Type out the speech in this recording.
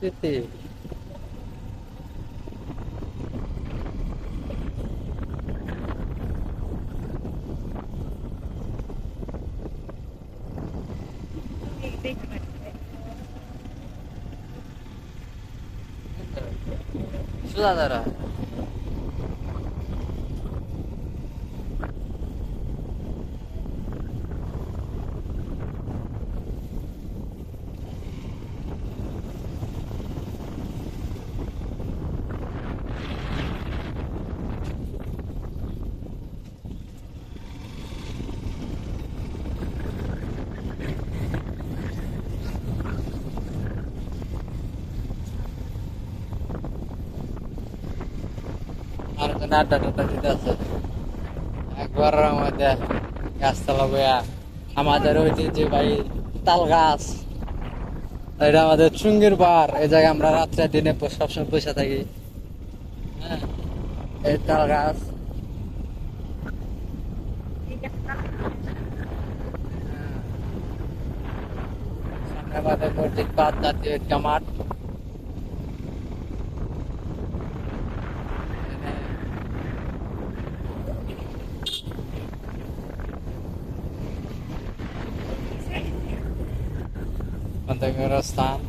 出て、Şuradalar. আর ওখানে আড্ডা আছে। একবার আমাদের গাছতলা বইয়া আমাদের যে ভাই তাল গাছ, এটা আমাদের চুঙ্গির বার এই জায়গায় আমরা রাত্রে দিনে সবসময় বসে থাকি। হ্যাঁ এই তাল গাছ। সামনে আমাদের মসজিদ জাতীয় একটা মাঠ। Дагорастан